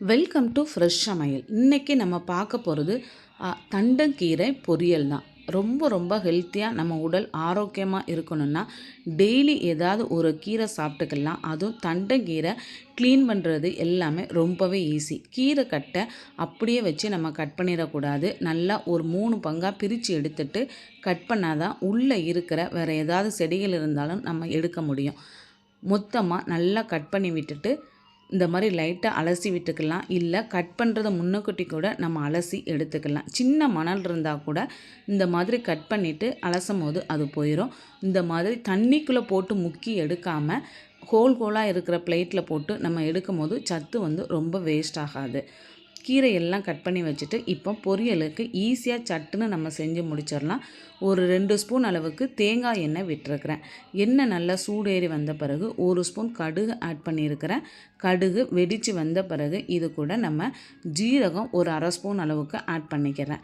Welcome to fresh சமையல் இன்றைக்கி நம்ம பார்க்க போகிறது தண்டங்கீரை பொரியல் தான். ரொம்ப ரொம்ப ஹெல்த்தியாக நம்ம உடல் ஆரோக்கியமாக இருக்கணும்னா டெய்லி ஏதாவது ஒரு கீரை சாப்பிட்டுக்கலாம். அதுவும் தண்டங்கீரை க்ளீன் பண்ணுறது எல்லாமே ரொம்பவே ஈஸி கீரை கட்டை அப்படியே வச்சு நம்ம கட் பண்ணிடக்கூடாது. நல்லா ஒரு மூணு பங்காக பிரித்து எடுத்துட்டு கட் பண்ணால் தான் உள்ளே இருக்கிற வேறு ஏதாவது செடிகள் இருந்தாலும் நம்ம எடுக்க முடியும். மொத்தமாக நல்லா கட் பண்ணி விட்டுட்டு இந்த மாதிரி லைட்டாக அலசி விட்டுக்கலாம். இல்லை கட் பண்ணுறத முன்னக்குட்டி கூட நம்ம அலசி எடுத்துக்கலாம். சின்ன மணல் இருந்தால் கூட இந்த மாதிரி கட் பண்ணிவிட்டு அலசும் போது அது போயிடும் இந்த மாதிரி தண்ணிக்குள்ளே போட்டு முக்கி எடுக்காமல் ஹோல் ஹோலாக இருக்கிற பிளேட்டில் போட்டு நம்ம எடுக்கும் போது சத்து வந்து ரொம்ப வேஸ்ட் ஆகாது. கீரை எல்லாம் கட் பண்ணி வச்சுட்டு இப்போ பொரியலுக்கு ஈஸியாக சட்டுன்னு நம்ம செஞ்சு முடிச்சிடலாம். ஒரு ரெண்டு ஸ்பூன் அளவுக்கு தேங்காய் எண்ணெய் விட்டுருக்குறேன். எண்ணெய் நல்லா சூடேறி வந்த பிறகு ஒரு ஸ்பூன் கடுகு ஆட் பண்ணியிருக்கிறேன். கடுகு வெடித்து வந்த பிறகு இது கூட நம்ம ஜீரகம் ஒரு அரை ஸ்பூன் அளவுக்கு ஆட் பண்ணிக்கிறேன்.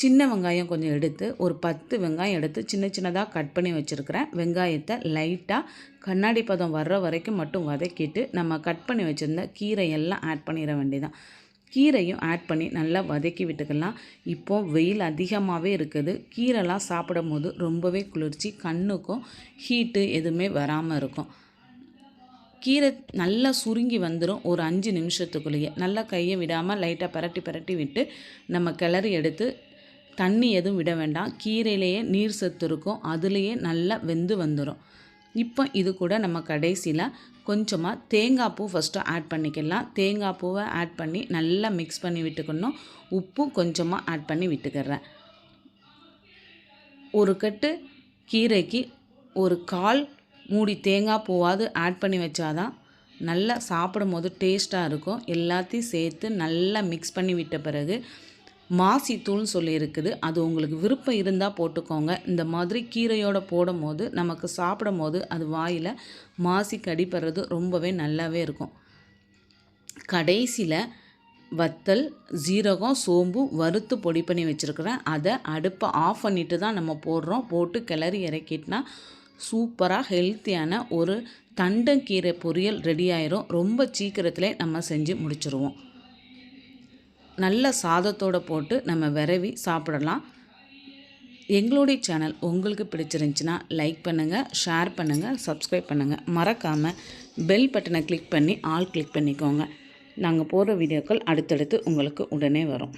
சின்ன வெங்காயம் கொஞ்சம் எடுத்து ஒரு பத்து வெங்காயம் எடுத்து சின்ன சின்னதாக கட் பண்ணி வச்சுருக்கிறேன். வெங்காயத்தை லைட்டாக கண்ணாடி பதம் வர்ற வரைக்கும் மட்டும் வதக்கிட்டு நம்ம கட் பண்ணி வச்சுருந்த கீரையெல்லாம் ஆட் பண்ணிட வேண்டியதான் கீரையும் ஆட் பண்ணி நல்லா வதக்கி விட்டுக்கலாம். இப்போது வெயில் அதிகமாகவே இருக்குது. கீரைலாம் சாப்பிடும் போது ரொம்பவே குளிர்ச்சி கண்ணுக்கும் ஹீட்டு எதுவுமே வராமல் இருக்கும். கீரை நல்லா சுருங்கி வந்துடும் ஒரு அஞ்சு நிமிஷத்துக்குள்ளேயே. நல்லா கையை விடாமல் லைட்டாக பரட்டி பரட்டி விட்டு நம்ம கிளறி எடுத்து தண்ணி எதுவும் விட வேண்டாம். கீரையிலேயே நீர் சத்து இருக்கும். அதுலேயே நல்லா வெந்து வந்துடும் இப்போ இது கூட நம்ம கடைசியில் கொஞ்சமாக தேங்காய் பூ ஃபஸ்ட்டு ஆட் பண்ணிக்கலாம். தேங்காய் பூவை ஆட் பண்ணி நல்லா மிக்ஸ் பண்ணி விட்டுக்கணும். உப்பு கொஞ்சமாக ஆட் பண்ணி விட்டுக்கிறேன். ஒரு கட்டு கீரைக்கு ஒரு கால் மூடி தேங்காய் பூவாவது ஆட் பண்ணி வச்சாதான் நல்லா சாப்பிடும் போது டேஸ்ட்டாக இருக்கும். எல்லாத்தையும் சேர்த்து நல்லா மிக்ஸ் பண்ணி விட்ட பிறகு மாசி தூள்னு சொல்லி இருக்குது அது உங்களுக்கு விருப்பம் இருந்தால் போட்டுக்கோங்க. இந்த மாதிரி கீரையோடு போடும் போது நமக்கு சாப்பிடும் போது அது வாயில் மாசி கடிப்படுறது ரொம்பவே நல்லாவே இருக்கும். கடைசியில் வத்தல் ஜீரகம் சோம்பு வறுத்து பொடி பண்ணி வச்சுருக்குறேன். அதை அடுப்பை ஆஃப் பண்ணிட்டு தான் நம்ம போடுறோம். போட்டு கிளறி இறக்கிட்டுனா சூப்பராக ஹெல்த்தியான ஒரு தண்டங்கீரை பொரியல் ரெடி ஆயிரும். ரொம்ப சீக்கிரத்தில் நம்ம செஞ்சு முடிச்சிருவோம். நல்ல சாதத்தோடு போட்டு நம்ம விரவி சாப்பிடலாம். எங்களுடைய சேனல் உங்களுக்கு பிடிச்சிருந்துச்சின்னா லைக் பண்ணுங்கள் ஷேர் பண்ணுங்கள் சப்ஸ்கிரைப் பண்ணுங்கள் மறக்காமல் பெல் பட்டனை கிளிக் பண்ணி ஆல் கிளிக் பண்ணிக்கோங்க. நாங்கள் போடுற வீடியோக்கள் அடுத்தடுத்து உங்களுக்கு உடனே வரும்.